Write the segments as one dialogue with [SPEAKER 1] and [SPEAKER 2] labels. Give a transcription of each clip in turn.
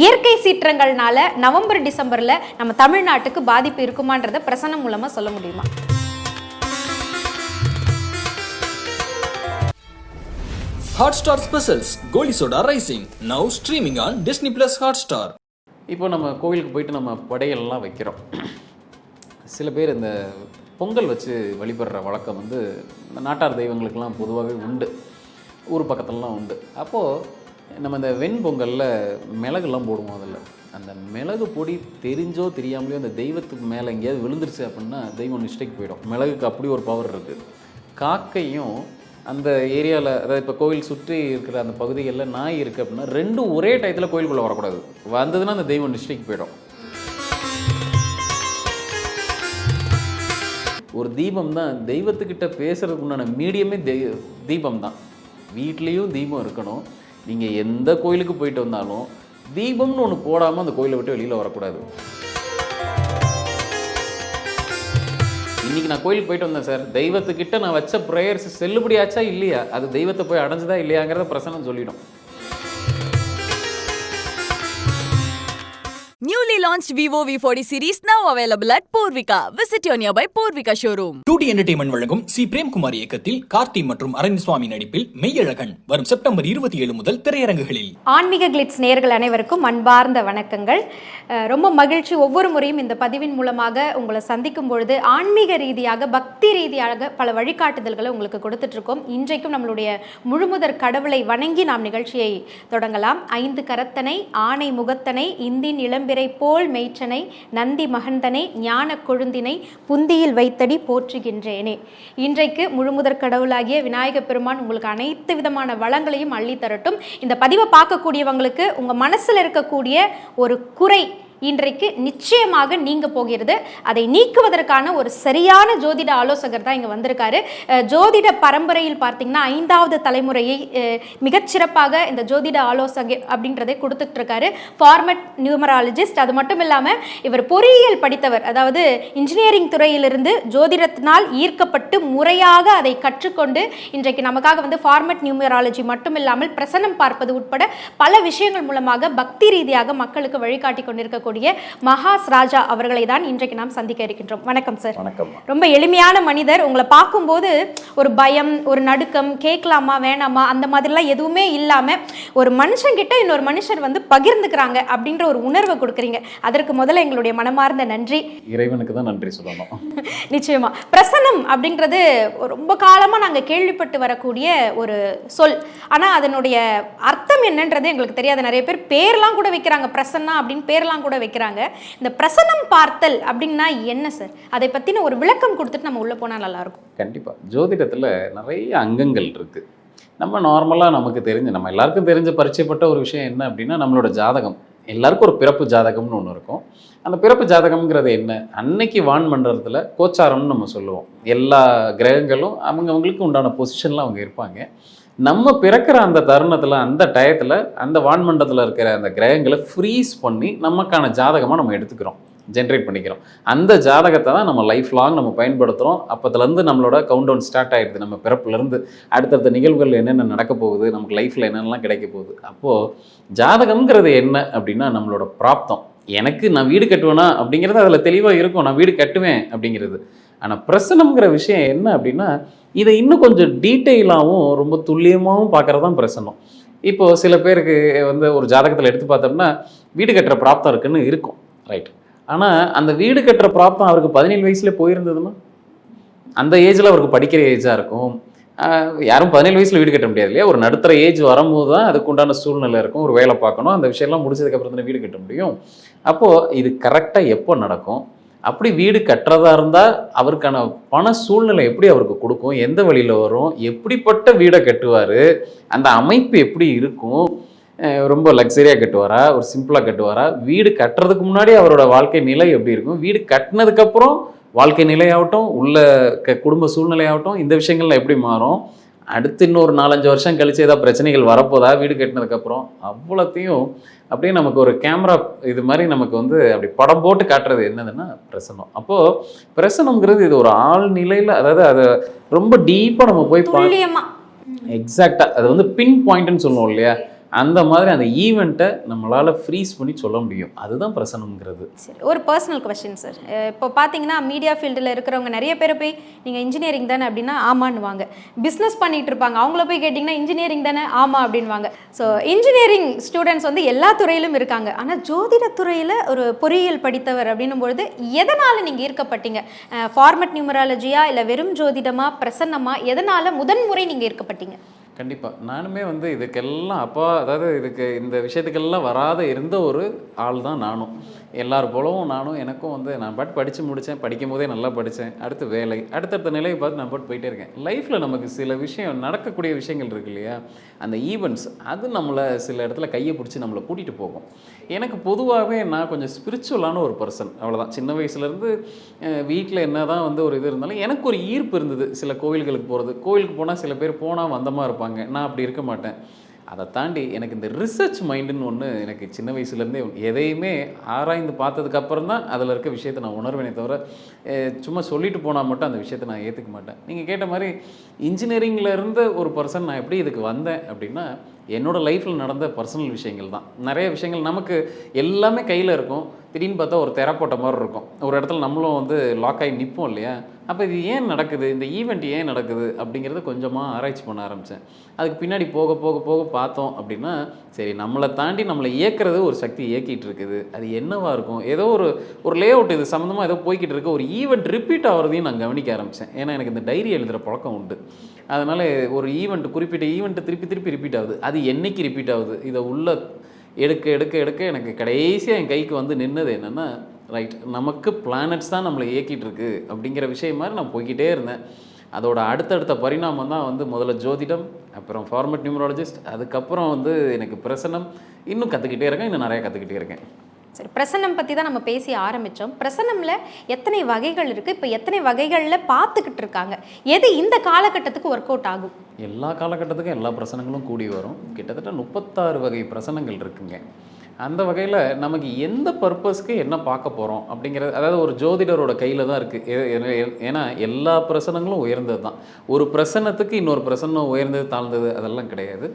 [SPEAKER 1] இயற்கை சீற்றங்கள்னால நவம்பர் டிசம்பர்ல நம்ம தமிழ்நாட்டுக்கு பாதிப்பு இருக்குமான்றத பிரசனம் மூலமா சொல்ல முடியுமா?
[SPEAKER 2] Hotstar Specials Goli Soda Rising now streaming on Disney Plus Hotstar.
[SPEAKER 3] இப்போ நம்ம கோவிலுக்கு போயிட்டு நம்ம படையல்லாம் வைக்கிறோம். சில பேர் இந்த பொங்கல் வச்சு வழிபடுற வழக்கம் வந்து இந்த நாட்டார் தெய்வங்களுக்கெல்லாம் பொதுவாகவே உண்டு. ஊர் பக்கத்துலலாம் உண்டு. அப்போது நம்ம இந்த வெண்பொங்கலில் மிளகுலாம் போடுவோம் அதில். அந்த மிளகு பொடி தெரிஞ்சோ தெரியாமலையோ அந்த தெய்வத்துக்கு மேலே எங்கேயாவது விழுந்துருச்சு அப்படின்னா தெய்வம் மிஸ்டேக் போயிடும். மிளகுக்கு அப்படி ஒரு பவர் இருக்குது காக்கையும் அந்த ஏரியாவில் அதாவது இப்போ கோவில் சுற்றி இருக்கிற அந்த பகுதிகளில் நாய் இருக்குது அப்படின்னா ரெண்டும் ஒரே டயத்தில் கோயிலுக்குள்ளே வரக்கூடாது. வந்ததுன்னா அந்த தெய்வம் மிஸ்டேக் போயிடும். ஒரு தீபம் தான் தெய்வத்துக்கிட்ட பேசுகிறதுக்கு உண்டான மீடியமே தெய் தீபம் தான். வீட்லேயும் தீபம் இருக்கணும். நீங்கள் எந்த கோயிலுக்கு போயிட்டு வந்தாலும் தீபம்னு ஒன்று போடாமல் அந்த கோயிலை விட்டு வெளியில் வரக்கூடாது. இன்னைக்கு நான் கோயிலுக்கு போயிட்டு வந்தேன் சார். தெய்வத்துக்கிட்ட நான் வச்ச ப்ரேயர்ஸ் செல்லுபடியாச்சா இல்லையா? அது தெய்வத்தை போய் அடைஞ்சதா இல்லையாங்கிறத பிரசனம் சொல்லிடும்.
[SPEAKER 4] Newly launched Vivo V40 series now available at Purvika. Visit your nearby Purvika showroom.
[SPEAKER 2] 2D Entertainment வழங்கும் சி. பிரேம்குமார் இயக்கத்தில் கார்த்தி மற்றும் அரவிந்த் சுவாமி நடிப்பில் மெய்யழகன் வரும் செப்டம்பர் இருபத்தி ஏழு முதல் திரையரங்குகளில்.
[SPEAKER 1] ஆன்மீக கிளிட்ஸ் நேயர்கள் அனைவருக்கும் அன்பார்ந்த வணக்கங்கள். ரொம்ப மகிழ்ச்சி. ஒவ்வொரு முறையும் இந்த பதிவின் மூலமாக உங்களை சந்திக்கும் பொழுது ஆன்மீக ரீதியாக பக்தி ரீதியாக பல வழிகாட்டுதல்களை உங்களுக்கு கொடுத்துட்டு இருக்கோம் இன்றைக்கும் நம்மளுடைய முழுமுதற் கடவுளை வணங்கி நாம் நிகழ்ச்சியை தொடங்கலாம். ஐந்து கரத்தனை ஆணை முகத்தனை இந்தின் இளம்பிறை போல் மெய்ச்சனை நந்தி மகந்தனை ஞான கொழுந்தினை புந்தியில் வைத்தடி போற்றுகின்றேனே. இன்றைக்கு முழுமுதற் கடவுளாகிய விநாயக பெருமான் உங்களுக்கு அனைத்து விதமான வளங்களையும் அள்ளி தரட்டும் இந்த பதிவை பார்க்கக்கூடியவங்களுக்கு உங்கள் மனசில் இருக்கக்கூடிய ஒரு குறை இன்றைக்கு நிச்சயமாக நீங்க போகிறது. அதை நீக்குவதற்கான ஒரு சரியான ஜோதிட ஆலோசகர் தான் இங்க வந்திருக்காரு. ஜோதிட பரம்பரையில் பார்த்தீங்கன்னா ஐந்தாவது தலைமுறையை மிகச்சிறப்பாக இந்த ஜோதிட ஆலோசகர் அப்படின்றதை கொடுத்துட்டு இருக்காரு ஃபார்மட் நியூமராலஜிஸ்ட் அது மட்டும் இல்லாம இவர் பொறியியல் படித்தவர் அதாவது இன்ஜினியரிங் துறையிலிருந்து ஜோதிடத்தினால் ஈர்க்கப்பட்டு முறையாக அதை கற்றுக்கொண்டு இன்றைக்கு நமக்காக வந்து ஃபார்மட் நியூமராலஜி மட்டும் இல்லாமல் பிரசனம் பார்ப்பது உட்பட பல விஷயங்கள் மூலமாக பக்தி ரீதியாக மக்களுக்கு வழிகாட்டி கொண்டிருக்கக்கூடிய மகாஸ் ராஜா அவர்களை தான் இன்றைக்கு நாம் சந்திக்க இருக்கின்றோம். வணக்கம் சார்
[SPEAKER 3] வணக்கம்.
[SPEAKER 1] ரொம்ப எளிமையான மனிதர். உங்களை பார்க்கும்போது ஒரு பயம் ஒரு நடுக்கம் கேட்கலாமா வேணாமா அந்த மாதிரிலாம் எதுவுமே இல்லாம ஒரு மனுஷங்கிட்ட இன்னொரு மனுஷர் வந்து பகிர்ந்துக்கிறாங்க அப்படின்ற ஒரு உணர்வை கொடுக்குறீங்க. அதற்கு முதல்ல எங்களுடைய மனமார்ந்த நன்றி.
[SPEAKER 3] இறைவனுக்கு தான் நன்றி சொல்லணும்.
[SPEAKER 1] நிச்சயமா. பிரசன்னம் அப்படின்றது ரொம்ப காலமா நாங்க கேள்விப்பட்டு வரக்கூடிய ஒரு சொல். ஆனா அதனுடைய அர்த்தம் என்னன்றது எங்களுக்கு தெரியாது. நிறைய பேர் பேர்லாம் கூட வைக்கிறாங்க பிரசன்னா அப்படின்னு பேர்லாம் கூட வைக்கிறாங்க. இந்த பிரசனம் பார்த்தல் அப்படின்னா என்ன சார் அதை பற்றின ஒரு விளக்கம் கொடுத்துட்டு நம்ம உள்ளே போனால் நல்லா இருக்கும்
[SPEAKER 3] கண்டிப்பாக ஜோதிடத்தில் நிறைய அங்கங்கள் இருக்குது நம்ம நார்மலாக நமக்கு தெரிஞ்ச நம்ம எல்லாருக்கும் தெரிஞ்ச பரிச்சயப்பட்ட ஒரு விஷயம் என்ன அப்படின்னா நம்மளோட ஜாதகம். எல்லாருக்கும் ஒரு பிறப்பு ஜாதகம்னு ஒன்று இருக்கும். அந்த பிறப்பு ஜாதகம்ங்கிறது என்ன? அன்னைக்கு வான் மண்டலத்தில் கோச்சாரம்னு நம்ம சொல்லுவோம். எல்லா கிரகங்களும் அவங்கவுங்களுக்கு உண்டான பொசிஷனில் அவங்க இருப்பாங்க. நம்ம பிறக்கிற அந்த தருணத்தில் அந்த டயத்தில் அந்த வான்மண்டத்தில் இருக்கிற அந்த கிரகங்களை ஃப்ரீஸ் பண்ணி நமக்கான ஜாதகமாக நம்ம எடுத்துக்கிறோம் ஜென்ரேட் பண்ணிக்கிறோம். அந்த ஜாதகத்தை தான் நம்ம லைஃப் லாங் நம்ம பயன்படுத்துகிறோம் அப்போத்துலேருந்து நம்மளோட கவுண்ட் டவுன் ஸ்டார்ட் ஆயிடுது. நம்ம பிறப்புலேருந்து அடுத்தடுத்த நிகழ்வுகள் என்னென்ன நடக்க போகுது நமக்கு லைஃப்பில் என்னென்னலாம் கிடைக்க போகுது. அப்போது ஜாதகம்ங்கிறது என்ன அப்படின்னா நம்மளோட பிராப்தம். எனக்கு நான் வீடு கட்டுவேனா அப்படிங்கிறது அதில் தெளிவாக இருக்கும். நான் வீடு கட்டுவேன் அப்படிங்கிறது. ஆனால் பிரசனம்ங்கிற விஷயம் என்ன அப்படின்னா இதை இன்னும் கொஞ்சம் டீட்டெயிலாகவும் ரொம்ப துல்லியமாகவும் பார்க்குறது தான் பிரசனம் இப்போ சில பேருக்கு வந்து ஒரு ஜாதகத்தில் எடுத்து பார்த்தோம்னா வீடு கட்டுற பிராப்தம் இருக்குன்னு இருக்கும். ரைட் ஆனால் அந்த வீடு கட்டுற பிராப்தம் அவருக்கு பதினேழு வயசுல போயிருந்ததுன்னா அந்த ஏஜில் அவருக்கு படிக்கிற ஏஜாக இருக்கும். யாரும் பதினேழு வயசில் வீடு கட்ட முடியாது இல்லையா? ஒரு நடுத்தர ஏஜ் வரும்போது தான் அதுக்கு உண்டான சூழ்நிலை இருக்கும். ஒரு வேலை பார்க்கணும். அந்த விஷயம்லாம் முடிச்சதுக்கப்புறம் தானே வீடு கட்ட முடியும். அப்போது இது கரெக்டாக எப்போ நடக்கும்? அப்படி வீடு கட்டுறதா இருந்தால் அவருக்கான பண சூழ்நிலை எப்படி அவருக்கு கொடுக்கும்? எந்த வழியில் வரும்? எப்படிப்பட்ட வீடை கட்டுவார்? அந்த அமைப்பு எப்படி இருக்கும்? ரொம்ப லக்ஸரியாக கட்டுவாரா? ஒரு சிம்பிளாக கட்டுவாரா? வீடு கட்டுறதுக்கு முன்னாடி அவரோட வாழ்க்கை நிலை எப்படி இருக்கும்? வீடு கட்டினதுக்கப்புறம் வாழ்க்கை நிலையாகட்டும் உள்ள க குடும்ப சூழ்நிலையாகட்டும் இந்த விஷயங்கள்லாம் எப்படி மாறும்? அடுத்து இன்னொரு நாலஞ்சு வருஷம் கழிச்சு ஏதாவது பிரச்சனைகள் வரப்போதா? வீடு கட்டினதுக்கப்புறம் அவ்வளோத்தையும் அப்படியே நமக்கு ஒரு கேமரா இது மாதிரி நமக்கு வந்து அப்படி படம் போட்டு காட்டுறது என்னதுன்னா பிரசனம் அப்போது பிரசனம்ங்கிறது இது ஒரு ஆள் நிலையில் அதாவது அதை ரொம்ப டீப்பாக நம்ம போய் எக்ஸாக்டாக அது வந்து பின் பாயிண்ட்னு சொல்லுவோம் இல்லையா? அந்த மாதிரி அந்த ஈவெண்ட்டை நம்மளால் ஃப்ரீஸ் பண்ணி சொல்ல முடியும். அதுதான் பிரசனம்ங்கிறது.
[SPEAKER 1] சரி ஒரு பர்சனல் கொஸ்டின் சார் இப்போ பார்த்தீங்கன்னா மீடியா ஃபீல்டில் இருக்கிறவங்க நிறைய பேர் போய் நீங்கள் இன்ஜினியரிங் தானே? அப்படின்னா ஆமான்னுவாங்க. பிஸ்னஸ் பண்ணிட்டு இருப்பாங்க. அவங்கள போய் கேட்டிங்கன்னா இன்ஜினியரிங் தானே? ஆமாம் அப்படின்வாங்க ஸோ இன்ஜினியரிங் ஸ்டூடெண்ட்ஸ் வந்து எல்லா துறையிலும் இருக்காங்க. ஆனால் ஜோதிட துறையில் ஒரு பொறியியல் படித்தவர் அப்படின்னும் பொழுது எதனால் நீங்கள் ஈர்க்கப்பட்டீங்க? ஃபார்மட் நியூமராலஜியா இல்லை வெறும் ஜோதிடமா பிரசன்னமா எதனால் முதன்முறை நீங்கள் ஈர்க்கப்பட்டீங்க?
[SPEAKER 3] கண்டிப்பாக நானுமே வந்து இதுக்கெல்லாம் அப்பா அதாவது இதுக்கு இந்த விஷயத்துக்கெல்லாம் வராத இருந்த ஒரு ஆள் தான் நானும். எல்லார் போலவும் நானும் எனக்கும் வந்து நான் பாட்டு படித்து முடித்தேன் படிக்கும் போதே நல்லா படித்தேன் அடுத்து வேலை அடுத்தடுத்த நிலையை பார்த்து நான் பாட்டு போயிட்டே இருக்கேன். லைஃப்பில் நமக்கு சில விஷயம் நடக்கக்கூடிய விஷயங்கள் இருக்கு இல்லையா? அந்த ஈவெண்ட்ஸ் அது நம்மளை சில இடத்துல கையை பிடிச்சி நம்மளை கூட்டிகிட்டு போகும். எனக்கு பொதுவாகவே நான் கொஞ்சம் ஸ்பிரிச்சுவலான ஒரு பர்சன் அவ்வளோதான் சின்ன வயசுலேருந்து வீட்டில் என்ன தான் வந்து ஒரு இது இருந்தாலும் எனக்கு ஒரு ஈர்ப்பு இருந்தது. சில கோவில்களுக்கு போகிறது கோவிலுக்கு போனால் சில பேர் போனால் வந்தமாக இருப்பாங்க. நான் அப்படி இருக்க மாட்டேன். அதை தாண்டி எனக்கு இந்த ரிசர்ச் மைண்டுன்னு ஒன்று எனக்கு சின்ன வயசுலேருந்தே எதையுமே ஆராய்ந்து பார்த்ததுக்கப்புறம் தான் அதில் இருக்க விஷயத்தை நான் உணர்வேனே தவிர சும்மா சொல்லிட்டு போனால் மட்டும் அந்த விஷயத்தை நான் ஏற்றுக்க மாட்டேன். நீங்கள் கேட்ட மாதிரி இன்ஜினியரிங்கில் இருந்த ஒரு பர்சன் நான் எப்படி இதுக்கு வந்தேன் அப்படின்னா என்னோடய லைஃப்பில் நடந்த பர்சனல் விஷயங்கள் தான். நிறைய விஷயங்கள் நமக்கு எல்லாமே கையில் இருக்கும். திடீர்னு பார்த்தா ஒரு தெரப்போட்ட மாதிரி இருக்கும். ஒரு இடத்துல நம்மளும் வந்து லாக் ஆகி நிற்போம் இல்லையா? அப்போ இது ஏன் நடக்குது? இந்த ஈவெண்ட் ஏன் நடக்குது? அப்படிங்கிறத கொஞ்சமாக ஆராய்ச்சி பண்ண ஆரம்பித்தேன் அதுக்கு பின்னாடி போக போக போக பார்த்தோம் அப்படின்னா சரி நம்மளை தாண்டி நம்மளை இயக்கிறது ஒரு சக்தி இயக்கிட்டு இருக்குது. அது என்னவாக இருக்கும்? ஏதோ ஒரு ஒரு லே அவுட் இது சம்மந்தமாக ஏதோ போய்கிட்டு இருக்க ஒரு ஈவெண்ட் ரிப்பீட் ஆகிறதையும் நான் கவனிக்க ஆரம்பித்தேன் ஏன்னா எனக்கு இந்த டைரி எழுதுகிற பழக்கம் உண்டு. அதனால் ஒரு ஈவெண்ட் குறிப்பிட்ட ஈவெண்ட்டு திருப்பி திருப்பி ரிப்பீட் ஆகுது. அது என்றைக்கு ரிப்பீட் ஆகுது? இதை உள்ள எடுக்க எடுக்க எடுக்க எனக்கு கடைசியாக என் கைக்கு வந்து நின்னது என்னென்னா ரைட் நமக்கு பிளானட்ஸ் தான் நம்மளை இயக்கிட்டு இருக்கு. அப்படிங்கிற விஷயம் மாதிரி நான் போய்கிட்டே இருந்தேன். அதோட அடுத்தடுத்த பரிணாமம் தான் வந்து முதல்ல ஜோதிடம் அப்புறம் ஃபார்மட் நியூமராலஜிஸ்ட் அதுக்கப்புறம் வந்து எனக்கு பிரசனம் இன்னும் கற்றுக்கிட்டே இருக்கேன் இன்னும் நிறையா கற்றுக்கிட்டே இருக்கேன்.
[SPEAKER 1] சரி பிரசன்னம் பற்றி தான் நம்ம பேசி ஆரம்பித்தோம் பிரசன்னமில் எத்தனை வகைகள் இருக்குது இப்போ எத்தனை வகைகளில் பார்த்துக்கிட்டு இருக்காங்க? எது இந்த காலகட்டத்துக்கு ஒர்க் அவுட் ஆகும்?
[SPEAKER 3] எல்லா காலகட்டத்துக்கும் எல்லா பிரசனங்களும் கூடி வரும். கிட்டத்தட்ட முப்பத்தாறு வகை பிரசனங்கள் இருக்குங்க. அந்த வகையில் நமக்கு எந்த பர்பஸ்க்கு என்ன பார்க்க போகிறோம் அப்படிங்கிறது அதாவது ஒரு ஜோதிடரோட கையில் தான் இருக்குது ஏன்னா எல்லா பிரசனங்களும் உயர்ந்தது தான். ஒரு பிரசனத்துக்கு இன்னொரு பிரசனம் உயர்ந்தது தாழ்ந்தது அதெல்லாம் கிடையாது.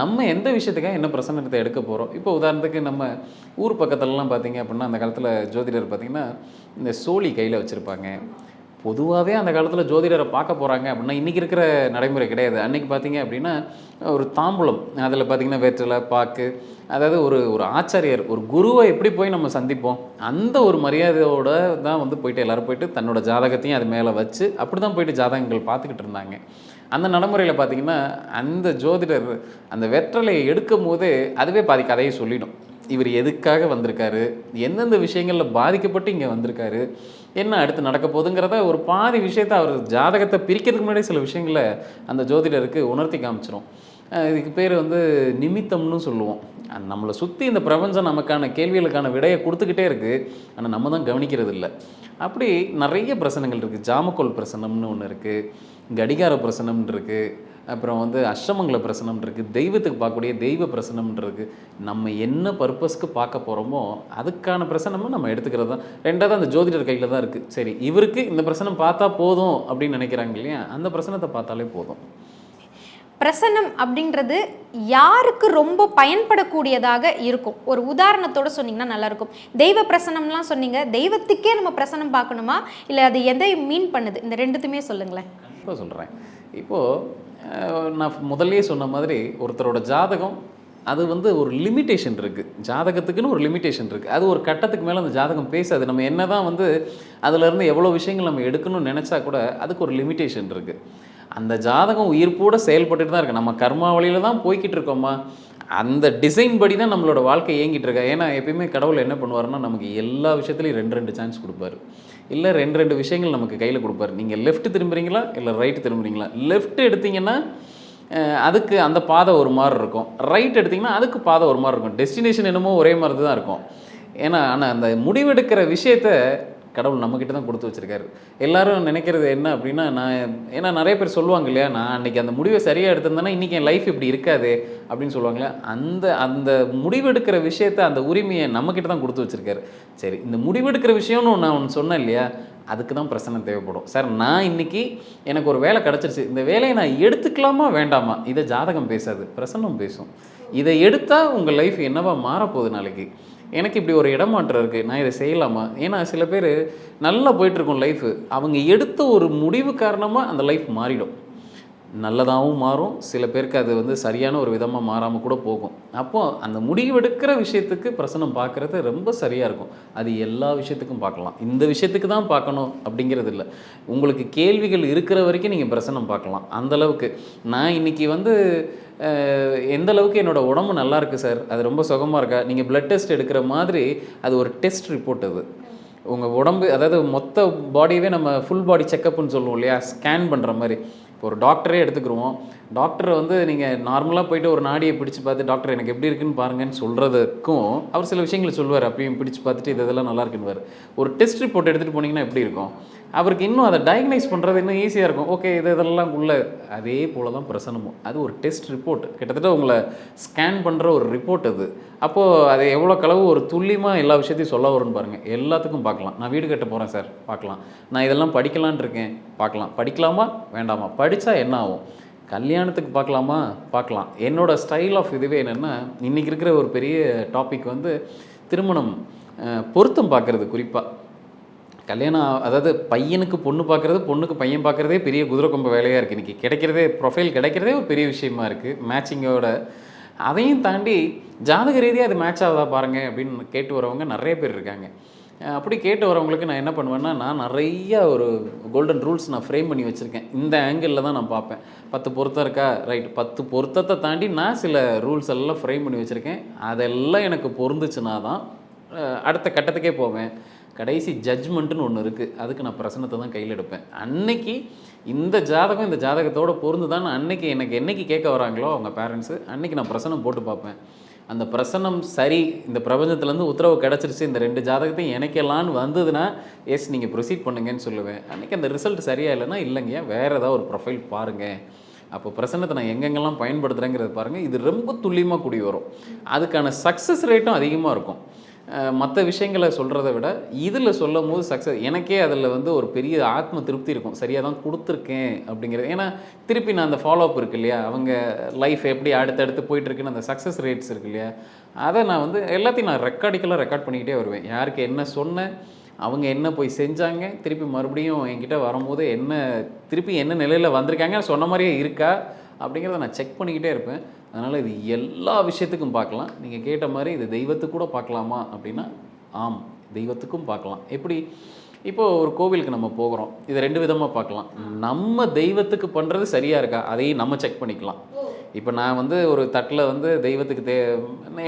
[SPEAKER 3] நம்ம எந்த விஷயத்துக்காக என்ன பிரசனத்தை எடுக்க போகிறோம் இப்போ உதாரணத்துக்கு நம்ம ஊர் பக்கத்துலலாம் பார்த்தீங்க அப்படின்னா அந்த காலத்தில் ஜோதிடர் பார்த்திங்கன்னா இந்த சோழி கையில் வச்சுருப்பாங்க. பொதுவாகவே அந்த காலத்தில் ஜோதிடரை பார்க்க போகிறாங்க அப்படின்னா இன்றைக்கி இருக்கிற நடைமுறை கிடையாது. அன்றைக்கி பார்த்தீங்க அப்படின்னா ஒரு தாம்பூலம் அதில் பார்த்தீங்கன்னா வெற்றிலை பாக்கு அதாவது ஒரு ஒரு ஆச்சாரியர் ஒரு குருவை எப்படி போய் நம்ம சந்திப்போம்? அந்த ஒரு மரியாதையோட தான் வந்து போயிட்டு எல்லாரும் போயிட்டு தன்னோட ஜாதகத்தையும் அது மேலே வச்சு அப்படி தான் போயிட்டு ஜாதகங்கள் பார்த்துக்கிட்டு இருந்தாங்க. அந்த நடைமுறையில் பார்த்தீங்கன்னா அந்த ஜோதிடர் அந்த வெற்றலையை எடுக்கும் போதே அதுவே பாதி கதையை சொல்லிடும். இவர் எதுக்காக வந்திருக்காரு? எந்தெந்த விஷயங்களில் பாதிக்கப்பட்டு இங்கே வந்திருக்காரு? என்ன அடுத்து நடக்க போகுதுங்கிறத ஒரு பாதி விஷயத்தை அவர் ஜாதகத்தை பிரிக்கிறதுக்கு முன்னாடி சில விஷயங்களை அந்த ஜோதிடருக்கு உணர்த்தி காமிச்சிரும். இதுக்கு பேர் வந்து நிமித்தம்னு சொல்லுவோம். நம்மளை சுற்றி இந்த பிரபஞ்சம் நமக்கான கேள்விகளுக்கான விடையை கொடுத்துக்கிட்டே இருக்குது ஆனால் நம்ம தான் கவனிக்கிறது இல்லை. அப்படி நிறைய பிரசனங்கள் இருக்குது ஜாமக்கோல் பிரசனம்னு ஒன்று இருக்குது கடிகார பிரசனம்னு இருக்குது அப்புறம் வந்து அஷ்டமங்கல பிரசனம் இருக்குது தெய்வத்துக்கு பார்க்கக்கூடிய தெய்வ பிரசனம் இருக்குது நம்ம என்ன பர்பஸ்க்கு பார்க்க போகிறோமோ அதுக்கான பிரசனமும் நம்ம எடுத்துக்கிறது தான். ரெண்டாவது அந்த ஜோதிடர் கையில் தான் இருக்குது சரி இவருக்கு இந்த பிரசனம் பார்த்தா போதும் அப்படின்னு நினைக்கிறாங்க இல்லையா? அந்த பிரசனத்தை பார்த்தாலே போதும்.
[SPEAKER 1] பிரசன்னம் அப்படின்றது யாருக்கு ரொம்ப பயன்படக்கூடியதாக இருக்கும். ஒரு உதாரணத்தோட சொன்னீங்கன்னா நல்லா இருக்கும் தெய்வ பிரசனம்லாம் சொன்னீங்க தெய்வத்துக்கே நம்ம பிரசனம் பார்க்கணுமா? இல்லை அது எதை மீன் பண்ணுது? இந்த ரெண்டுத்துமே சொல்லுங்களேன்.
[SPEAKER 3] கண்டிப்பாக சொல்கிறேன் இப்போது நான் முதல்லயே சொன்ன மாதிரி ஒருத்தரோட ஜாதகம் அது வந்து ஒரு லிமிட்டேஷன் இருக்குது ஜாதகத்துக்குன்னு ஒரு லிமிட்டேஷன் இருக்குது அது ஒரு கட்டத்துக்கு மேலே அந்த ஜாதகம் பேசாது. நம்ம என்ன தான் வந்து அதுலேருந்து எவ்வளோ விஷயங்கள் நம்ம எடுக்கணும்னு நினச்சா கூட அதுக்கு ஒரு லிமிட்டேஷன் இருக்குது அந்த ஜாதகம் உயிர்ப்போட செயல்பட்டுட்டு தான் இருக்குது நம்ம கர்மாவளியில் தான் போய்கிட்டு இருக்கோமா அந்த டிசைன் படி தான் நம்மளோட வாழ்க்கை இயங்கிட்டு இருக்கா. ஏன்னா எப்பயுமே கடவுள் என்ன பண்ணுவாருன்னா நமக்கு எல்லா விஷயத்துலையும் ரெண்டு ரெண்டு சான்ஸ் கொடுப்பாரு. இல்லை ரெண்டு ரெண்டு விஷயங்கள் நமக்கு கையில் கொடுப்பாரு. நீங்கள் லெஃப்ட் திரும்புறீங்களா? இல்லை ரைட் திரும்புறீங்களா? லெஃப்ட் எடுத்தீங்கன்னா அதுக்கு அந்த பாதை ஒரு மாதிரி இருக்கும். ரைட் எடுத்திங்கன்னா அதுக்கு பாதை ஒரு மாதிரி இருக்கும். டெஸ்டினேஷன் என்னமோ ஒரே மாதிரி தான் இருக்கும். ஏன்னா ஆனால் அந்த முடிவெடுக்கிற விஷயத்த கடவுள் நம்மக்கிட்ட தான் கொடுத்து வச்சுருக்காரு. எல்லாரும் நினைக்கிறது என்ன அப்படின்னா நான் ஏன்னா நிறைய பேர் சொல்லுவாங்க இல்லையா நான் அன்னைக்கு அந்த முடிவை சரியாக எடுத்திருந்தேன்னா இன்றைக்கி என் லைஃப் இப்படி இருக்காது அப்படின்னு சொல்லுவாங்களே அந்த அந்த முடிவெடுக்கிற விஷயத்த அந்த உரிமையை நம்மக்கிட்ட தான் கொடுத்து வச்சுருக்காரு. சரி இந்த முடிவெடுக்கிற விஷயம்னு நான் ஒன்று சொன்னேன் இல்லையா அதுக்கு தான் பிரச்சனை தேவைப்படும். சார் நான் இன்னைக்கு எனக்கு ஒரு வேலை கிடச்சிருச்சு. இந்த வேலையை நான் எடுத்துக்கலாமா வேண்டாமா? இதை ஜாதகம் பேசாது பிரசன்னம் பேசும். இதை எடுத்தால் உங்கள் லைஃப் என்னவா மாறப்போகுது நாளைக்கு? எனக்கு இப்படி ஒரு இடமாற்றம் இருக்குது நான் இதை செய்யலாமா? ஏன்னா சில பேர் நல்லா போயிட்டுருக்கும் லைஃபு அவங்க எடுத்த ஒரு முடிவு காரணமாக அந்த லைஃப் மாறிடும். நல்லதாகவும் மாறும். சில பேருக்கு அது வந்து சரியான ஒரு விதமாக மாறாமல் கூட போகும். அப்போது அந்த முடிவெடுக்கிற விஷயத்துக்கு பிரசனம் பார்க்குறது ரொம்ப சரியாக இருக்கும். அது எல்லா விஷயத்துக்கும் பார்க்கலாம். இந்த விஷயத்துக்கு தான் பார்க்கணும் அப்படிங்கிறது இல்லை. உங்களுக்கு கேள்விகள் இருக்கிற வரைக்கும் நீங்கள் பிரசனம் பார்க்கலாம். அந்தளவுக்கு நான் இன்றைக்கி வந்து எந்த அளவுக்கு என்னோடய உடம்பு நல்லா இருக்குது சார்? அது ரொம்ப சுகமாக இருக்கா? நீங்கள் பிளட் டெஸ்ட் எடுக்கிற மாதிரி அது ஒரு டெஸ்ட் ரிப்போர்ட் அது. உங்கள் உடம்பு அதாவது மொத்த பாடியவே நம்ம ஃபுல் பாடி செக்கப்னு சொல்லுவோம் இல்லையா? ஸ்கேன் பண்ணுற மாதிரி. இப்போ ஒரு டாக்டரே எடுத்துக்கிருவோம். டாக்டர் வந்து நீங்கள் நார்மலாக போயிட்டு ஒரு நாடியை பிடிச்சி பார்த்து டாக்டர் எனக்கு எப்படி இருக்குன்னு பாருங்கன்னு சொல்கிறதுக்கும் அவர் சில விஷயங்களை சொல்லுவார் அப்பயும் பிடிச்சி பார்த்துட்டு இது இதெல்லாம் நல்லா இருக்குன்னு ஒரு டெஸ்ட் ரிப்போர்ட் எடுத்துகிட்டு போனீங்கன்னா எப்படி இருக்கும்? அவருக்கு இன்னும் அதை டயக்னைஸ் பண்ணுறது இன்னும் ஈஸியாக இருக்கும். ஓகே இது இதெல்லாம் உள்ள அதே போல தான் பிரசனமும் அது ஒரு டெஸ்ட் ரிப்போர்ட் கிட்டத்தட்ட உங்களை ஸ்கேன் பண்ணுற ஒரு ரிப்போர்ட் அது. அப்போது அது எவ்வளோ களவு ஒரு துல்லியமாக எல்லா விஷயத்தையும் சொல்ல வரும்னு பாருங்கள் எல்லாத்துக்கும் பார்க்கலாம். நான் வீடு கட்ட போகிறேன் சார் பார்க்கலாம். நான் இதெல்லாம் படிக்கலான்னு இருக்கேன் பார்க்கலாம். படிக்கலாமா? வேண்டாமா? படித்தா என்ன ஆகும்? கல்யாணத்துக்கு பார்க்கலாமா? பார்க்கலாம். என்னோடய ஸ்டைல் ஆஃப் இதுவே என்னென்னா இன்றைக்கி இருக்கிற ஒரு பெரிய டாபிக் வந்து திருமணம் பொருத்தம் பார்க்குறது குறிப்பாக கல்யாணம் அதாவது பையனுக்கு பொண்ணு பார்க்குறது பொண்ணுக்கு பையன் பார்க்குறதே பெரிய குதிரை கொம்ப வேலையாக இருக்குது இன்றைக்கி கிடைக்கிறதே ப்ரொஃபைல் கிடைக்கிறதே ஒரு பெரிய விஷயமா இருக்குது மேட்சிங்கோட அதையும் தாண்டி ஜாதக ரீதியாக அது மேட்ச் ஆகுதா பாருங்கள் அப்படின்னு கேட்டு வரவங்க நிறைய பேர் இருக்காங்க. அப்படி கேட்டு வரவங்களுக்கு நான் என்ன பண்ணுவேன்னா நான் நிறையா ஒரு கோல்டன் ரூல்ஸ் நான் ஃப்ரேம் பண்ணி வச்சுருக்கேன். இந்த ஆங்கிளில் தான் நான் பார்ப்பேன். பத்து பொருத்தம் இருக்கா? ரைட் பத்து பொருத்தத்தை தாண்டி நான் சில ரூல்ஸ் எல்லாம் ஃப்ரேம் பண்ணி வச்சுருக்கேன். அதெல்லாம் எனக்கு பொருந்துச்சுன்னா தான் அடுத்த கட்டத்துக்கே போவேன். கடைசி ஜட்ஜ்மெண்ட்டுன்னு ஒன்று இருக்குது அதுக்கு நான் பிரசனத்தை தான் கையில் எடுப்பேன். அன்னைக்கு இந்த ஜாதகம் இந்த ஜாதகத்தோட பொருந்து தான் அன்னைக்கு எனக்கு என்னைக்கு கேட்க வராங்களோ அவங்க பேரண்ட்ஸு அன்னைக்கு நான் பிரசனம் போட்டு பார்ப்பேன். அந்த பிரசனம் சரி இந்த பிரபஞ்சத்துலேருந்து உத்தரவு கிடச்சிருச்சு இந்த ரெண்டு ஜாதகத்தையும் இணைக்கலான்னு வந்ததுன்னா எஸ் நீங்கள் ப்ரொசீட் பண்ணுங்கன்னு சொல்லுவேன். அன்றைக்கி அந்த ரிசல்ட் சரியா இல்லைன்னா இல்லைங்க வேறு ஏதாவது ஒரு ப்ரொஃபைல் பாருங்கள் அப்போ பிரசன்னத்தை நான் எங்கெங்கெல்லாம் பயன்படுத்துகிறேங்கிறது பாருங்கள் இது ரொம்ப துல்லியமாக கூடி வரும். அதுக்கான சக்ஸஸ் ரேட்டும் அதிகமாக இருக்கும். மற்ற விஷயங்களை சொல்கிறத விட இதில் சொல்லும் போது சக்ஸஸ் எனக்கே அதில் வந்து ஒரு பெரிய ஆத்ம திருப்தி இருக்கும். சரியாக தான் கொடுத்துருக்கேன் அப்படிங்கிறது. ஏன்னா திருப்பி நான் அந்த ஃபாலோஅப் இருக்கு இல்லையா? அவங்க லைஃப் எப்படி அடுத்தடுத்து போயிட்டுருக்குன்னு அந்த சக்ஸஸ் ரேட்ஸ் இருக்கு இல்லையா? அதை நான் வந்து எல்லாத்தையும் நான் ரெக்கார்டிக்கலாக ரெக்கார்ட் பண்ணிக்கிட்டே வருவேன். யாருக்கு என்ன சொன்னேன் அவங்க என்ன போய் செஞ்சாங்க திருப்பி மறுபடியும் என்கிட்ட வரும்போது என்ன திருப்பி என்ன நிலையில் வந்திருக்காங்க சொன்ன மாதிரியே இருக்கா அப்படிங்கிறத நான் செக் பண்ணிக்கிட்டே இருப்பேன். அதனால் இது எல்லா விஷயத்துக்கும் பார்க்கலாம். நீங்கள் கேட்ட மாதிரி இது தெய்வத்துக்கு கூட பார்க்கலாமா அப்படின்னா ஆம் தெய்வத்துக்கும் பார்க்கலாம். எப்படி? இப்போது ஒரு கோவிலுக்கு நம்ம போகிறோம். இதை ரெண்டு விதமாக பார்க்கலாம். நம்ம தெய்வத்துக்கு பண்ணுறது சரியாக இருக்கா? அதையும் நம்ம செக் பண்ணிக்கலாம். இப்போ நான் வந்து ஒரு தட்டில் வந்து தெய்வத்துக்கு தே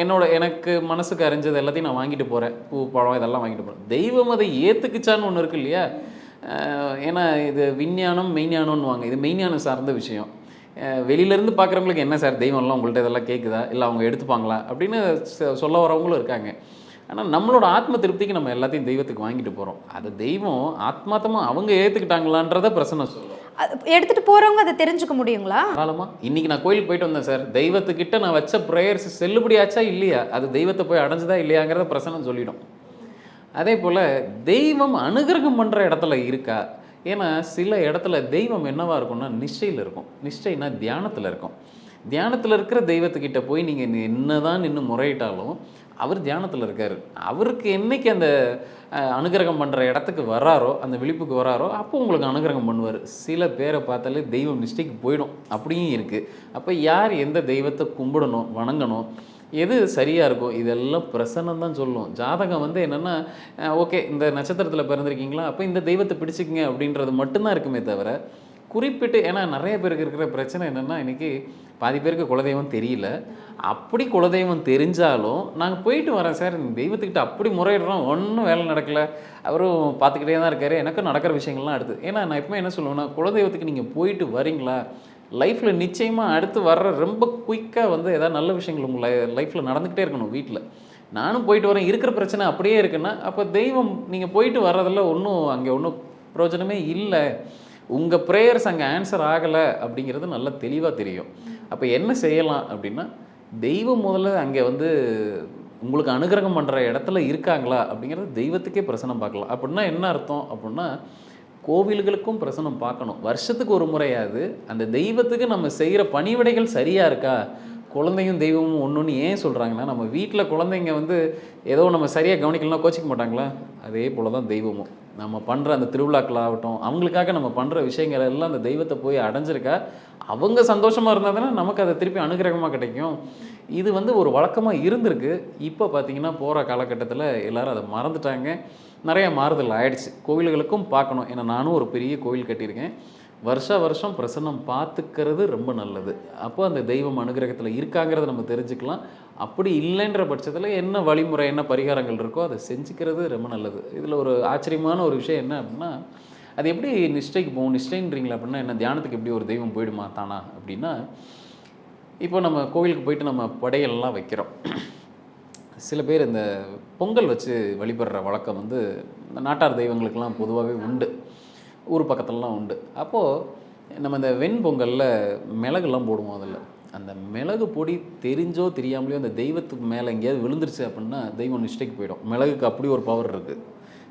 [SPEAKER 3] என்னோட எனக்கு மனசுக்கு அறிஞ்சது எல்லாத்தையும் நான் வாங்கிட்டு போகிறேன் பூ பழம் இதெல்லாம் வாங்கிட்டு போகிறேன் தெய்வம் அதை ஏற்றுக்குச்சான்னு ஒன்று இருக்கு இல்லையா? ஏன்னா இது விஞ்ஞானம் மெய்ஞானம்னு வாங்க. இது மெய்ஞானம் சார்ந்த விஷயம். வெளியிலேருந்து பார்க்குறவங்களுக்கு என்ன சார் தெய்வம்லாம் உங்கள்கிட்ட இதெல்லாம் கேட்குதா இல்லை அவங்க எடுத்துப்பாங்களா? அப்படின்னு சொல்ல வரவங்களும் இருக்காங்க. ஆனால் நம்மளோட ஆத்ம திருப்திக்கு நம்ம எல்லாத்தையும் தெய்வத்துக்கு வாங்கிட்டு போகிறோம் அது தெய்வம் ஆத்மாத்தமாக அவங்க ஏற்றுக்கிட்டாங்களான்றத பிரச்சனை சொல்லும்.
[SPEAKER 1] அது எடுத்துட்டு போறவங்க அதை தெரிஞ்சுக்க முடியுங்களா?
[SPEAKER 3] காலமா இன்னைக்கு நான் கோயிலுக்கு போயிட்டு வந்தேன் சார். தெய்வத்துக்கிட்ட நான் வச்ச ப்ரேயர்ஸ் செல்லுபடியாச்சா இல்லையா? அது தெய்வத்தை போய் அடைஞ்சதா இல்லையாங்கிறத பிரசனம் சொல்லிடும். அதே போல் தெய்வம் அனுகிரகம் பண்ணுற இடத்துல இருக்கா? ஏன்னா சில இடத்துல தெய்வம் என்னவாக இருக்கும்னா நிஷ்டையில் இருக்கும். நிஷ்டைனா தியானத்தில் இருக்கும். தியானத்தில் இருக்கிற தெய்வத்துக்கிட்ட போய் நீங்கள் என்னதான் நின்று முறையிட்டாலும் அவர் தியானத்தில் இருக்கார். அவருக்கு என்னைக்கு அந்த அனுகிரகம் பண்ணுற இடத்துக்கு வராரோ அந்த விழிப்புக்கு வராரோ அப்போ உங்களுக்கு அனுகிரகம் பண்ணுவார். சில பேரை பார்த்தாலே தெய்வம் நிஷ்டைக்கு போயிடும். அப்படியும் இருக்குது அப்போ யார் எந்த தெய்வத்தை கும்பிடணும் வணங்கணும் எது சரியாக இருக்கும் இதெல்லாம் பிரசன்னம் தான் சொல்லும். ஜாதகம் வந்து என்னென்னா ஓகே இந்த நட்சத்திரத்தில் பிறந்திருக்கீங்களா? அப்போ இந்த தெய்வத்தை பிடிச்சிக்கங்க அப்படின்றது மட்டும்தான் இருக்குமே தவிர குறிப்பிட்டு ஏன்னா நிறைய பேருக்கு இருக்கிற பிரச்சனை என்னென்னா இன்றைக்கி பாதி பேருக்கு குலதெய்வம் தெரியல. அப்படி குலதெய்வம் தெரிஞ்சாலும் நாங்கள் போயிட்டு வரேன் சார் இந்த தெய்வத்துக்கிட்ட அப்படி முறையிடுறோம் ஒன்றும் வேலை நடக்கல. அவரும் பார்த்துக்கிட்டே தான் இருக்கார். எனக்கும் நடக்கிற விஷயங்கள்லாம் அடுத்து. ஏன்னா நான் எப்பவுமே என்ன சொல்லுவேன்னா குலதெய்வத்துக்கு நீங்கள் போயிட்டு வரீங்களா? லைஃப்பில் நிச்சயமாக அடுத்து வர்ற ரொம்ப குயிக்காக வந்து ஏதாவது நல்ல விஷயங்கள் உங்கள் லைஃப்பில் நடந்துக்கிட்டே இருக்கணும் வீட்டில் நானும் போயிட்டு வரேன். இருக்கிற பிரச்சனை அப்படியே இருக்குன்னா அப்போ தெய்வம் நீங்கள் போயிட்டு வர்றதில் ஒன்றும் அங்கே ஒன்றும் பிரயோஜனமே இல்லை. உங்கள் ப்ரேயர்ஸ் அங்கே ஆன்சர் ஆகலை அப்படிங்கிறது நல்லா தெளிவாக தெரியும். அப்போ என்ன செய்யலாம் அப்படின்னா தெய்வம் முதல்ல அங்கே வந்து உங்களுக்கு அனுகிரகம் பண்ணுற இடத்துல இருக்காங்களா அப்படிங்கிறது தெய்வத்துக்கே பிரசனம் பார்க்கலாம். அப்படின்னா என்ன அர்த்தம் அப்படின்னா கோவில்களுக்கும் பிரசனம் பார்க்கணும். வருஷத்துக்கு ஒரு முறையாவது அந்த தெய்வத்துக்கு நம்ம செய்கிற பணிவிடைகள் சரியாக இருக்கா? குழந்தையும் தெய்வமும் ஒன்றுன்னு ஏன் சொல்கிறாங்கன்னா நம்ம வீட்டில் குழந்தைங்க வந்து ஏதோ நம்ம சரியாக கவனிக்கலாம் கோச்சிக்க மாட்டாங்களா? அதே போல தான் தெய்வமும். நம்ம பண்ணுற அந்த திருவிழாக்கள் ஆகட்டும் அவங்களுக்காக நம்ம பண்ணுற விஷயங்கள் எல்லாம் அந்த தெய்வத்தை போய் அடைஞ்சிருக்கா? அவங்க சந்தோஷமாக இருந்தால் தானே நமக்கு அதை திருப்பி அனுகிரகமாக கிடைக்கும். இது வந்து ஒரு வழக்கமாக இருந்திருக்கு. இப்போ பார்த்தீங்கன்னா போகிற காலகட்டத்தில் எல்லோரும் அதை மறந்துட்டாங்க. நிறைய மாறுதல் ஆயிடுச்சு. கோவில்களுக்கும் பார்க்கணும். ஏன்னா நானும் ஒரு பெரிய கோவில் கட்டியிருக்கேன். வருஷா வருஷம் பிரசன்னம் பார்த்துக்கிறது ரொம்ப நல்லது. அப்போ அந்த தெய்வம் அனுகிரகத்தில் இருக்காங்கிறத நம்ம தெரிஞ்சுக்கலாம். அப்படி இல்லைன்ற பட்சத்தில் என்ன வழிமுறை என்ன பரிகாரங்கள் இருக்கோ அதை செஞ்சுக்கிறது ரொம்ப நல்லது. இதில் ஒரு ஆச்சரியமான ஒரு விஷயம் என்ன அப்படின்னா அது எப்படி நிஷ்டைக்கு போகும்? நிஷ்டைன்றீங்களா அப்படின்னா என்ன தியானத்துக்கு எப்படி ஒரு தெய்வம் போயிடுமா தானா அப்படின்னா இப்போ நம்ம கோவிலுக்கு போயிட்டு நம்ம படையெல்லாம் வைக்கிறோம். சில பேர் இந்த பொங்கல் வச்சு வழிபடுற வழக்கம் வந்து இந்த நாட்டார் தெய்வங்களுக்கெல்லாம் பொதுவாகவே உண்டு. ஊர் பக்கத்துலலாம் உண்டு. அப்போது நம்ம இந்த வெண்பொங்கலில் மிளகுலாம் போடுவோம் அதில். அந்த மிளகு பொடி தெரிஞ்சோ தெரியாமலையோ அந்த தெய்வத்துக்கு மேலே எங்கேயாவது விழுந்துருச்சு அப்படின்னா தெய்வம் நிஷ்டைக்கு போயிடும். மிளகுக்கு அப்படி ஒரு பவர் இருக்குது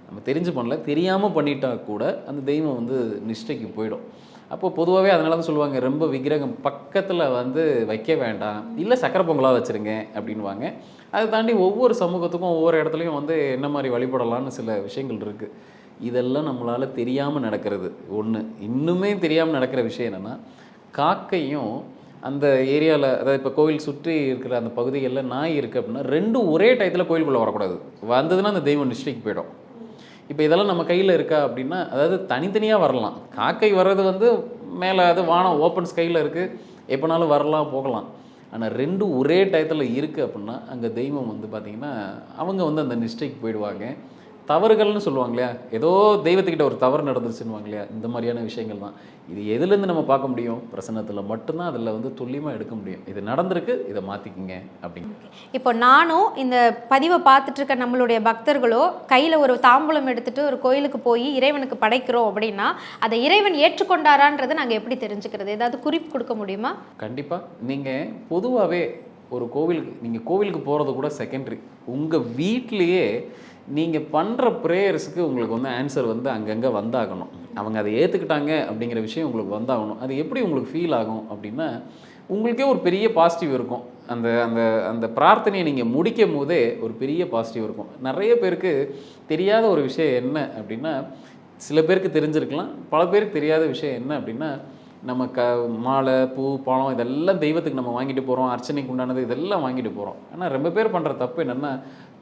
[SPEAKER 3] நம்ம தெரிஞ்சு பண்ணல தெரியாமல் பண்ணிட்டா கூட அந்த தெய்வம் வந்து நிஷ்டைக்கு போயிடும். அப்போ பொதுவாகவே அதனால தான் சொல்லுவாங்க ரொம்ப விக்கிரகம் பக்கத்தில் வந்து வைக்க வேண்டாம். இல்லை சக்கரை பொங்கலாக வச்சுருங்க அப்படின்வாங்க அதை தாண்டி ஒவ்வொரு சமூகத்துக்கும் ஒவ்வொரு இடத்துலையும் வந்து என்ன மாதிரி வழிபடலாம்னு சில விஷயங்கள் இருக்குது இதெல்லாம் நம்மளால் தெரியாமல் நடக்கிறது ஒன்று இன்னுமே தெரியாமல் நடக்கிற விஷயம் என்னென்னா காக்கையும் அந்த ஏரியாவில் அதாவது இப்போ கோவில் சுற்றி இருக்கிற அந்த பகுதிகளில் நாய் இருக்குது அப்படின்னா ரெண்டும் ஒரே டயத்தில் கோயிலுக்குள்ளே வரக்கூடாது. வந்ததுன்னா அந்த தெய்வம் நிஷ்டைக்கு போயிடும். இப்போ இதெல்லாம் நம்ம கையில் இருக்கா அப்படின்னா அதாவது தனித்தனியாக வரலாம். காக்கை வர்றது வந்து மேலே அது வானம் ஓப்பன் ஸ்கையில் இருக்குது எப்போனாலும் வரலாம் போகலாம். ஆனால் ரெண்டும் ஒரே டயத்தில் இருக்குது அப்படின்னா அங்கே தெய்வம் வந்து பார்த்திங்கன்னா அவங்க வந்து அந்த நிஷ்டைக்கு போயிடுவாங்க. தவறுகள்னு சொல்லுவாங்க இல்லையா ஏதோ தெய்வத்துக்கிட்ட ஒரு தவறு நடந்துருச்சுன்னுவாங்க இல்லையா இந்த மாதிரியான விஷயங்கள் தான். இது எதுலேருந்து நம்ம பார்க்க முடியும்? பிரசன்னத்தில் மட்டும்தான் அதில் வந்து துல்லியமாக எடுக்க முடியும். இது நடந்திருக்கு இதை மாற்றிக்கிங்க அப்படிங்க
[SPEAKER 1] இப்போ நானும் இந்த பதிவை பார்த்துட்டு இருக்க நம்மளுடைய பக்தர்களோ கையில் ஒரு தாம்பூலம் எடுத்துட்டு ஒரு கோயிலுக்கு போய் இறைவனுக்கு படைக்கிறோம் அப்படின்னா அதை இறைவன் ஏற்றுக்கொண்டாரான்றதை நாங்கள் எப்படி தெரிஞ்சுக்கிறது? ஏதாவது குறிப்பு கொடுக்க முடியுமா?
[SPEAKER 3] கண்டிப்பாக நீங்கள் பொதுவாகவே ஒரு கோவிலுக்கு நீங்கள் கோவிலுக்கு போகிறது கூட செகண்டரி உங்கள் வீட்லேயே நீங்கள் பண்ணுற ப்ரேயர்ஸுக்கு உங்களுக்கு வந்து ஆன்சர் வந்து அங்கங்கே வந்தாகணும். அவங்க அதை ஏற்றுக்கிட்டாங்க அப்படிங்கிற விஷயம் உங்களுக்கு வந்தாகணும். அது எப்படி உங்களுக்கு ஃபீல் ஆகும் அப்படின்னா உங்களுக்கே ஒரு பெரிய பாசிட்டிவ் இருக்கும். அந்த அந்த அந்த பிரார்த்தனையை நீங்கள் முடிக்கும் போதே ஒரு பெரிய பாசிட்டிவ் இருக்கும். நிறைய பேருக்கு தெரியாத ஒரு விஷயம் என்ன அப்படின்னா சில பேருக்கு தெரிஞ்சிருக்கலாம். பல பேருக்கு தெரியாத விஷயம் என்ன அப்படின்னா நம்ம க மாலை பூ பழம் இதெல்லாம் தெய்வத்துக்கு நம்ம வாங்கிட்டு போகிறோம் அர்ச்சனைக்கு உண்டானது இதெல்லாம் வாங்கிட்டு போகிறோம் ஆனால் ரொம்ப பேர் பண்ணுற தப்பு என்னென்னா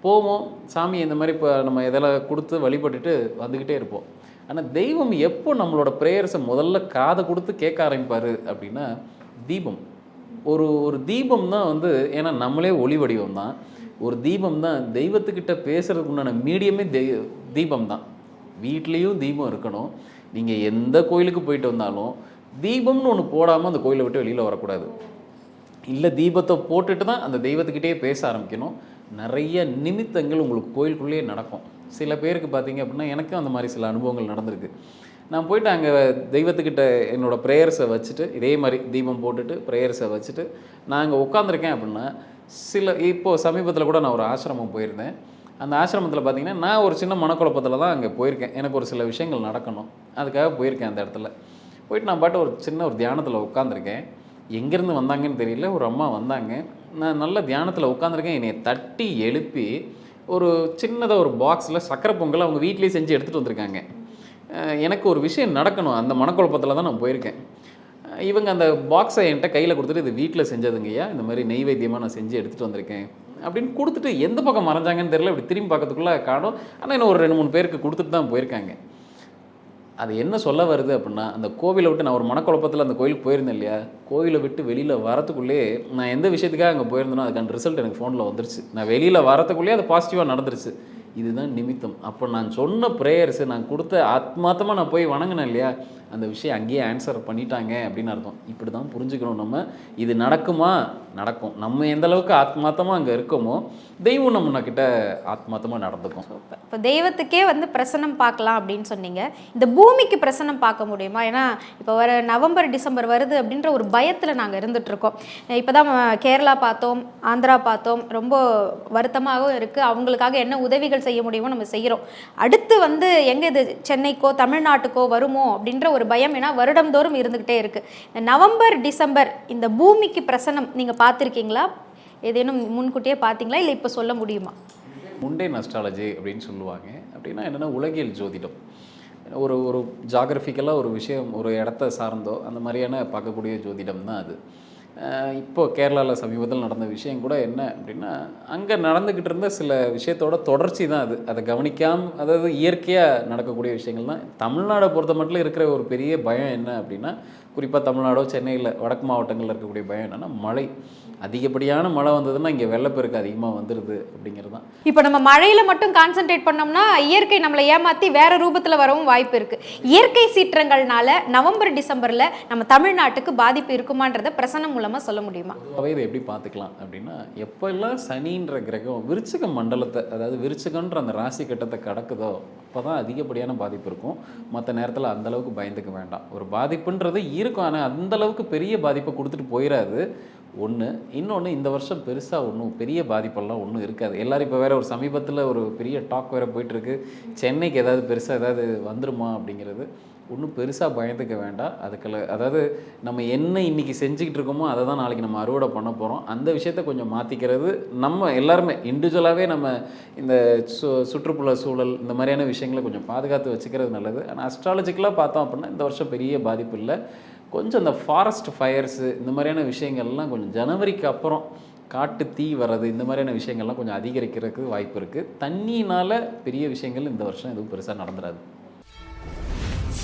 [SPEAKER 3] போவோம் சாமி இந்த மாதிரி இப்போ நம்ம இதெல்லாம் கொடுத்து வழிபட்டுட்டு வந்துக்கிட்டே இருப்போம். ஆனால் தெய்வம் எப்போ நம்மளோட ப்ரேயர்ஸை முதல்ல காதை கொடுத்து கேட்க ஆரம்பிப்பார் அப்படின்னா தீபம். ஒரு ஒரு தீபம் தான் வந்து ஏன்னா நம்மளே ஒளி வடிவம் தான். ஒரு தீபம் தான் தெய்வத்துக்கிட்ட பேசுகிறதுக்கு உண்டான மீடியமே தெய் தீபம் தான். வீட்லேயும் தீபம் இருக்கணும். நீங்கள் எந்த கோயிலுக்கு போயிட்டு வந்தாலும் தீபம்னு ஒன்று போடாமல் அந்த கோயிலை விட்டு வெளியில் வரக்கூடாது. இல்லை தீபத்தை போட்டுட்டு தான் அந்த தெய்வத்துக்கிட்டே பேச ஆரம்பிக்கணும். நிறைய நிமித்தங்கள் உங்களுக்கு கோயிலுக்குள்ளேயே நடக்கும். சில பேருக்கு பார்த்தீங்க அப்படின்னா எனக்கும் அந்த மாதிரி சில அனுபவங்கள் நடந்திருக்கு. நான் போயிட்டு அங்கே தெய்வத்துக்கிட்ட என்னோடய ப்ரேயர்ஸை வச்சுட்டு இதே மாதிரி தீபம் போட்டுட்டு ப்ரேயர்ஸை வச்சுட்டு நான் அங்கே உட்காந்துருக்கேன் அப்படின்னா சில இப்போது சமீபத்தில் கூட நான் ஒரு ஆசிரமம் போயிருந்தேன். அந்த ஆசிரமத்தில் பார்த்தீங்கன்னா நான் ஒரு சின்ன மனக்குழப்பத்தில் தான் அங்கே போயிருக்கேன். எனக்கு ஒரு சில விஷயங்கள் நடக்கணும். அதுக்காக போயிருக்கேன் அந்த இடத்துல. போயிட்டு நான் பாட்டு ஒரு சின்ன ஒரு தியானத்தில் உட்காந்துருக்கேன் எங்கேருந்து வந்தாங்கன்னு தெரியல ஒரு அம்மா வந்தாங்க. நான் நல்ல தியானத்தில் உட்காந்துருக்கேன் என்னை தட்டி எழுப்பி ஒரு சின்னதாக ஒரு பாக்ஸில் சக்கரை பொங்கல் அவங்க வீட்லேயே செஞ்சு எடுத்துகிட்டு வந்திருக்காங்க. எனக்கு ஒரு விஷயம் நடக்கணும். அந்த மனக்குழப்பத்தில் தான் நான் போயிருக்கேன். இவங்க அந்த பாக்ஸை என்கிட்ட கையில் கொடுத்துட்டு இது வீட்டில் செஞ்சதுங்கய்யா இந்த மாதிரி நெய்வேத்தியமாக நான் செஞ்சு எடுத்துகிட்டு வந்திருக்கேன். அப்படின்னு கொடுத்துட்டு எந்த பக்கம் மறைஞ்சாங்கன்னு தெரியல. இப்படி திரும்பி பார்க்கறதுக்குள்ளே காணும். ஆனால் இன்னும் ஒரு ரெண்டு மூணு பேருக்கு கொடுத்துட்டு தான் போயிருக்காங்க. அது என்ன சொல்ல வருது அப்படின்னா அந்த கோவிலை விட்டு நான் ஒரு மனக்குழப்பத்தில் அந்த கோயிலுக்கு போயிருந்தேன் இல்லையா? கோயிலை விட்டு வெளியில் வரத்துக்குள்ளே நான் எந்த விஷயத்துக்காக அங்கே போயிருந்தேனோ அதுக்கான ரிசல்ட் எனக்கு ஃபோனில் வந்துருச்சு. நான் வெளியில் வரத்துக்குள்ளேயே அது பாசிட்டிவாக நடந்துருச்சு. இதுதான் நிமித்தம். அப்போ நான் சொன்ன ப்ரேயர்ஸு நான் கொடுத்த ஆத்மாத்தமாக நான் போய் வணங்கினேன் இல்லையா? அந்த விஷயம் அங்கேயே ஆன்சர் பண்ணிட்டாங்க அப்படின்னு அர்த்தம். இப்படி தான் புரிஞ்சுக்கணும் நம்ம. இது நடக்குமா? நடக்கும். நம்ம எந்த அளவுக்கு ஆத்மாத்தமாக அங்கே இருக்கோமோ தெய்வம் நம்ம கிட்ட ஆத்மாத்தமாக நடந்துக்கும்.
[SPEAKER 1] இப்போ தெய்வத்துக்கே வந்து பிரசனம் பார்க்கலாம் அப்படின்னு சொன்னீங்க. இந்த பூமிக்கு பிரசனம் பார்க்க முடியுமா? ஏன்னா இப்போ வர நவம்பர் டிசம்பர் வருது அப்படின்ற ஒரு பயத்தில் நாங்கள் இருந்துகிட்ருக்கோம் இப்போ தான் கேரளா பார்த்தோம் ஆந்திரா பார்த்தோம். ரொம்ப வருத்தமாகவும் இருக்குது அவங்களுக்காக என்ன உதவிகள் செய்ய முடியுமோ நம்ம செய்கிறோம் அடுத்து வந்து எங்கே இது? சென்னைக்கோ தமிழ்நாட்டுக்கோ வருமோ அப்படின்ற ஒரு பயம் ஏன்னா வருடம்தோறும் இருந்துக்கிட்டே இருக்குது இந்த நவம்பர் டிசம்பர் இந்த பூமிக்கு பிரசனம் நீங்கள் பார்த்துருக்கீங்களா? ஏதேனும் முன்கூட்டியே பார்த்தீங்களா? இல்லை இப்போ சொல்ல முடியுமா?
[SPEAKER 3] முண்டே அஸ்ட்ராலஜி அப்படின்னு சொல்லுவாங்க. அப்படின்னா என்னென்னா உலகியல் ஜோதிடம். ஒரு ஒரு ஜாகிரபிக்கலாக ஒரு விஷயம் ஒரு இடத்த சார்ந்தோ அந்த மாதிரியான பார்க்கக்கூடிய ஜோதிடம் தான் அது. இப்போது இப்போ கேரளாவில் சமீபத்தில் நடந்த விஷயம் கூட என்ன அப்படின்னா அங்கே நடந்துக்கிட்டு இருந்த சில விஷயத்தோட தொடர்ச்சி தான் அது. அதை கவனிக்காம அதாவது இயற்கையாக நடக்கக்கூடிய விஷயங்கள் தான். தமிழ்நாடை பொறுத்த மட்டும் இருக்கிற ஒரு பெரிய பயம் என்ன அப்படின்னா குறிப்பாக தமிழ்நாடோ சென்னையில் வடக்கு மாவட்டங்களில் இருக்கக்கூடிய பயம் என்னென்னா மழை. அதிகப்படியான மழை வந்ததுன்னா இங்கே வெள்ளப்பெருக்கு அதிகமாக வந்துடுது அப்படிங்கிறது தான்
[SPEAKER 1] இப்போ நம்ம மழையில மட்டும் கான்சென்ட்ரேட் பண்ணோம்னா இயற்கை நம்மளை ஏமாத்தி வேற ரூபத்துல வரவும் வாய்ப்பு இருக்கு. இயற்கை சீற்றங்கள்னால நவம்பர் டிசம்பர்ல நம்ம தமிழ்நாட்டுக்கு பாதிப்பு இருக்குமான்றத பிரசனம் மூலமா சொல்ல முடியுமா?
[SPEAKER 3] பொதுவாகவே இதை எப்படி பார்த்துக்கலாம் அப்படின்னா எப்போல்லாம் சனின்ற கிரகம் விருச்சிக மண்டலத்தை அதாவது விருச்சிகன்ற அந்த ராசி கட்டத்தை கடக்குதோ அப்போ தான் அதிகப்படியான பாதிப்பு இருக்கும். மற்ற நேரத்தில் அந்த அளவுக்கு பயந்துக்க வேண்டாம். ஒரு பாதிப்புன்றது இருக்கும் ஆனால் அந்த அளவுக்கு பெரிய பாதிப்பை கொடுத்துட்டு போயிடாது ஒன்று இன்னொன்று இந்த வருஷம் பெருசாக ஒன்றும் பெரிய பாதிப்பெல்லாம் ஒன்றும் இருக்காது. எல்லோரும் இப்போ வேற ஒரு சமீபத்தில் ஒரு பெரிய டாக் வேறு போயிட்டுருக்கு. சென்னைக்கு ஏதாவது பெருசாக ஏதாவது வந்துருமா அப்படிங்கிறது. ஒன்றும் பெருசாக பயந்துக்க வேண்டாம். அதுக்குள்ள அதாவது நம்ம என்ன இன்னைக்கு செஞ்சுக்கிட்டு இருக்கோமோ அதை தான் நாளைக்கு நம்ம அறுவடை பண்ண போகிறோம் அந்த விஷயத்த கொஞ்சம் மாற்றிக்கிறது நம்ம எல்லாருமே இண்டிவிஜுவலாகவே நம்ம இந்த சு சுற்றுப்புற சூழல் இந்த மாதிரியான விஷயங்களை கொஞ்சம் பாதுகாத்து வச்சுக்கிறது நல்லது. ஆனால் அஸ்ட்ராலஜிக்கலாக பார்த்தோம் அப்படின்னா இந்த வருஷம் பெரிய பாதிப்பு இல்லை. கொஞ்சம் இந்த ஃபாரஸ்ட் ஃபயர்ஸு இந்த மாதிரியான விஷயங்கள்லாம் கொஞ்சம் ஜனவரிக்கு அப்புறம் காட்டு தீ வர்றது இந்த மாதிரியான விஷயங்கள்லாம் கொஞ்சம் அதிகரிக்கிறதுக்கு வாய்ப்பு இருக்குது தண்ணியினால் பெரிய விஷயங்கள் இந்த வருஷம் எதுவும் பெருசாக நடந்துடாது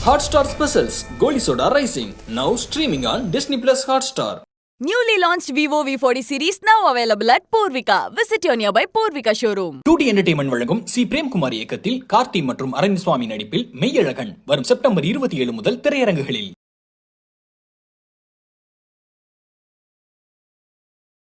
[SPEAKER 2] Hotstar Specials Goli Soda Rising now streaming on Disney Plus Hotstar.
[SPEAKER 4] Newly launched Vivo V40 series now available at Purvika. Visit your nearby Purvika showroom.
[SPEAKER 2] Two D entertainment வழங்கும் சி பிரேம்குமார் இயக்கத்தில் கார்த்தி மற்றும் அரவிந்த் சுவாமி நடிப்பில் மெய்யழகன் வரும் செப்டம்பர் இருபத்தி ஏழு முதல் திரையரங்குகளில்